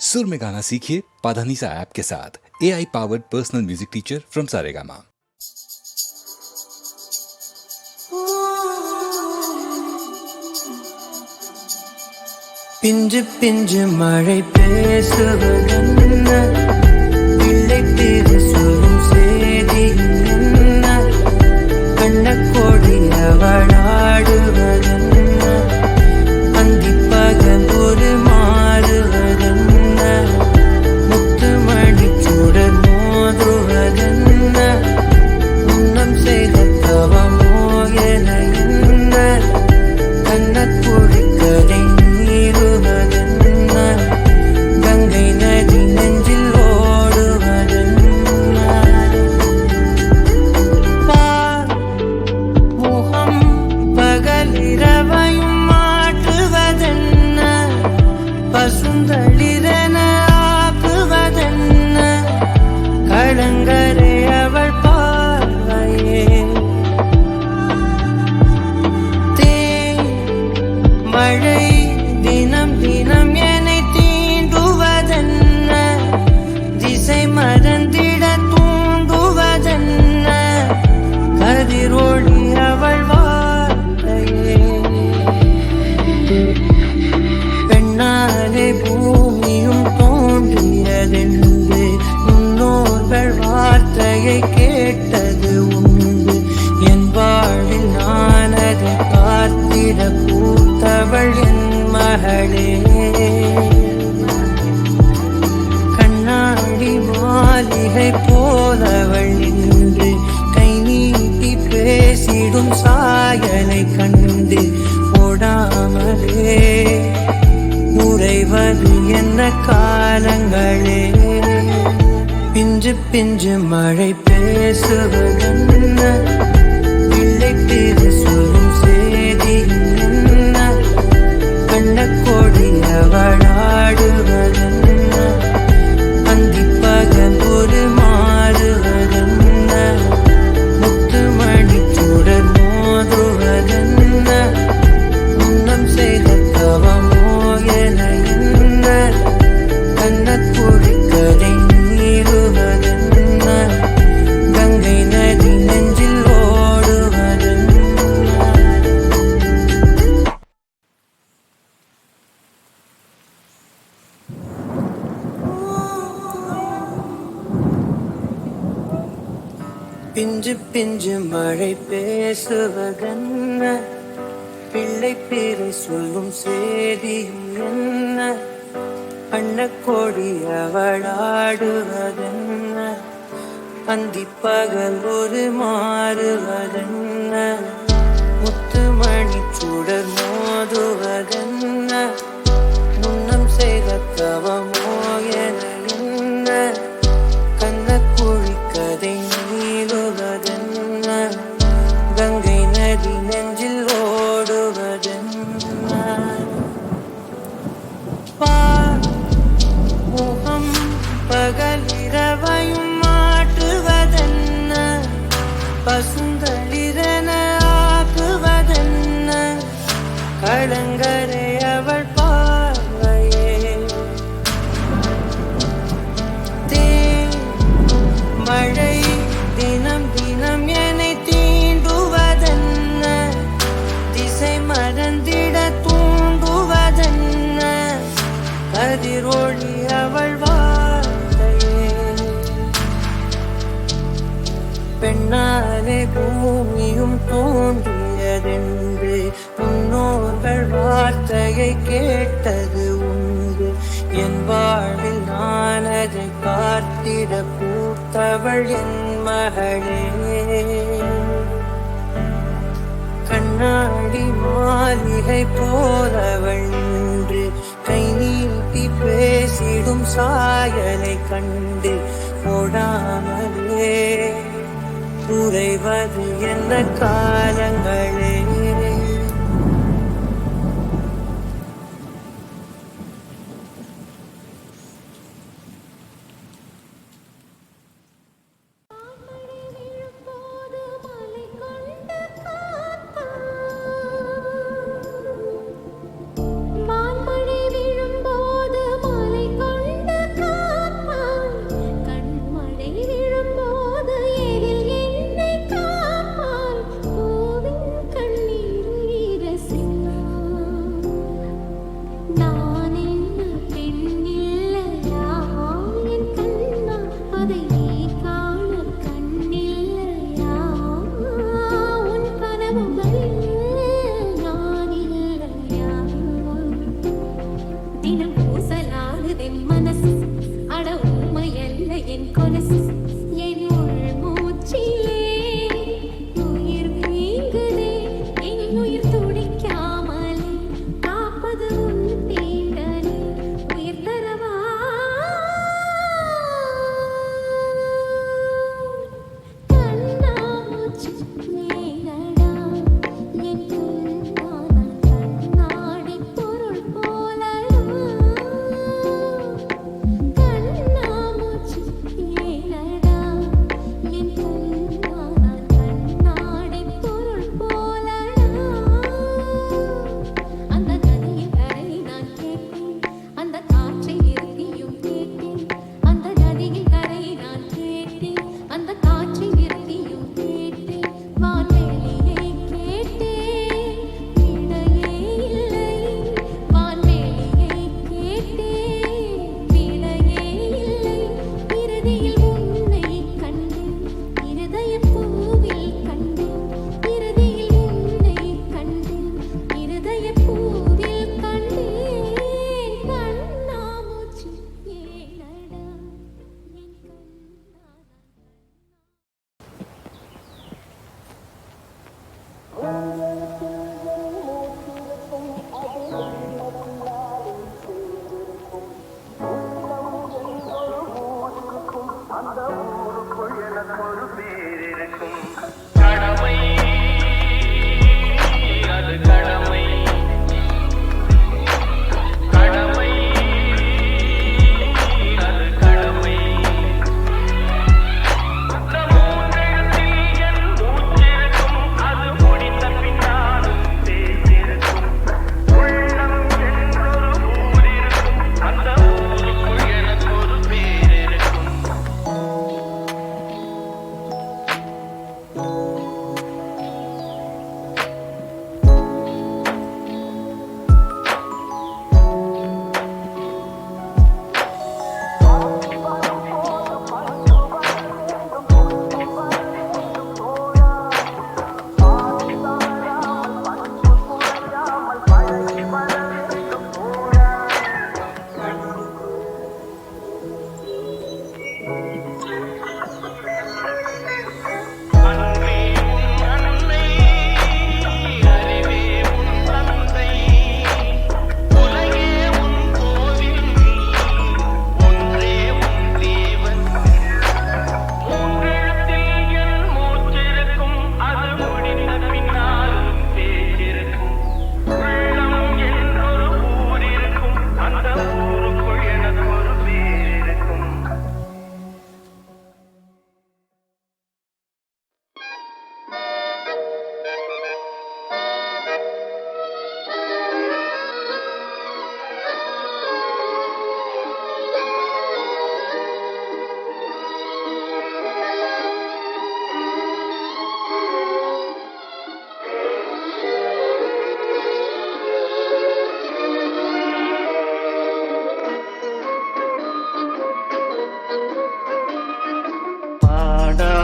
सुर में गाना सीखिए पाधानीसा ऐप के साथ। A I powered personal music teacher from Saregama പിഞ്ചു പിഞ്ചു മഴ പേസുവതെന്ന് വിളിത്തിരു സുഖ பிஞ்சு மழை பேசுவதன் பொழியவளாடுவதென்ன அந்திப்பகல் ஒரு மாறுவதென்ன? முத்துமணி சுடர் மோதுவதென்ன? தோன்றியதென்று முன்னோர்கள் வார்த்தையை கேட்டது உண்டு. என் வாழ்வில் நான் அதை பார்த்திட பூத்தவள் என் மகளே. கண்ணாடி மாளிகை போலவள் நின்று கை நீட்டி பேசிடும் சாயலை கண்டு போடாமலே உறைவது என்ன காலங்களே.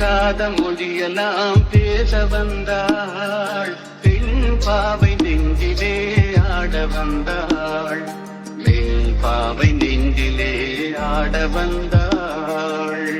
பேசாத மொழியெல்லாம் பேச வந்தாள். பெண் பாவை நெஞ்சிலே ஆட வந்தாள். மேல் பாவை நெஞ்சிலே ஆட வந்தாள்.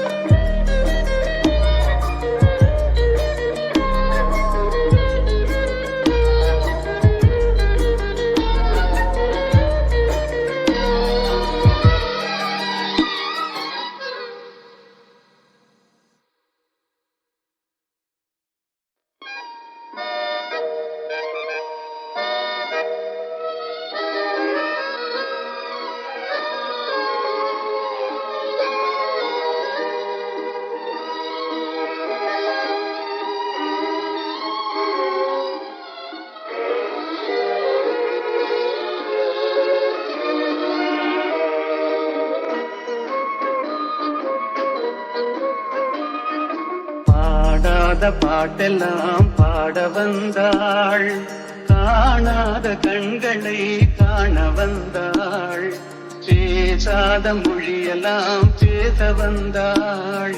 பாடாத பாட்டெல்லாம் பாட வந்தாள். காணாத கண்களை காண வந்தாள். பேசாத மொழியெல்லாம் பேச வந்தாள்.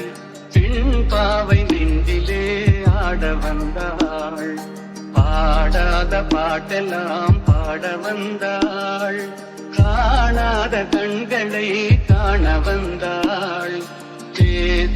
பெண் பாவை நெஞ்சிலே ஆட வந்தாள். பாடாத பாட்டெல்லாம் பாட வந்தாள். காணாத கண்களை காண வந்தாள்.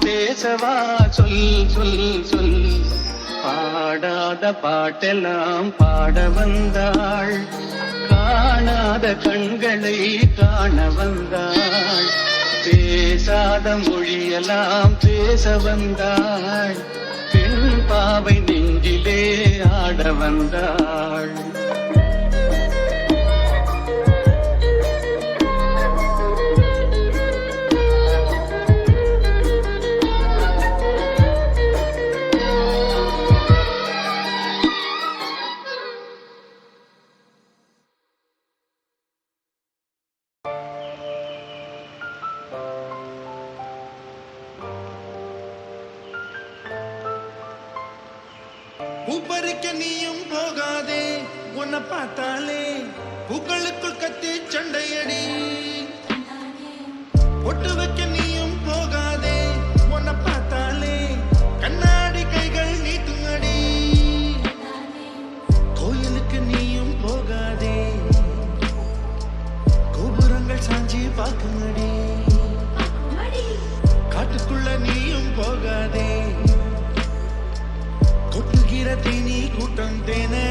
பேசவா? சொல் சொல் சொல். பாடாத பாட்டெல்லாம் பாட வந்தாள். காணாத கண்களை காண வந்தாள். பேசாத மொழியெல்லாம் பேச வந்தாள். பெண் பாவை நெஞ்சிலே ஆட வந்தாள். இருக்க நீயும் போகாதே. உன்னை பார்த்தாலே புகழுக்குள் கத்தி சண்டையடி. ஒட்டு வைக்க நீயும் போகாதே. உன்னை பார்த்தாலே கண்ணாடி கைகள் நீட்டுங்கடி. கோயிலுக்கு நீயும் போகாதே. கோபுரங்கள் சாஞ்சி பார்க்குங்கடி. காட்டுக்குள்ள நீயும் போகாதே. నీరతి నీకుటంటేనే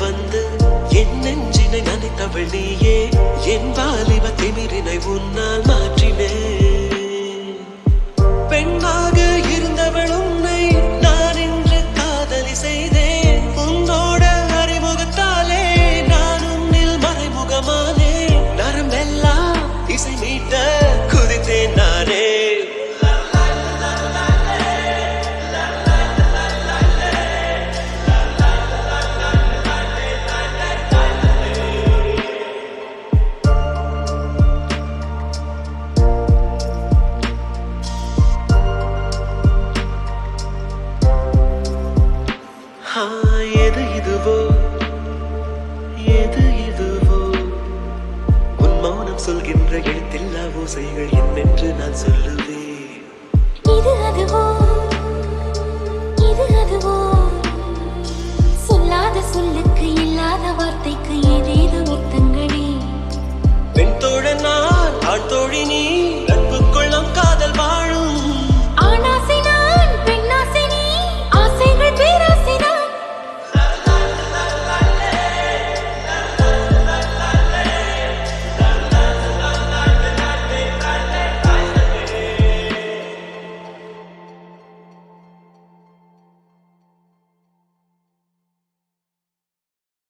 வந்து என் நெஞ்சினை நனைத்தவள் நீயே. உன் என்னென்று நான் சொல்லுவேன்.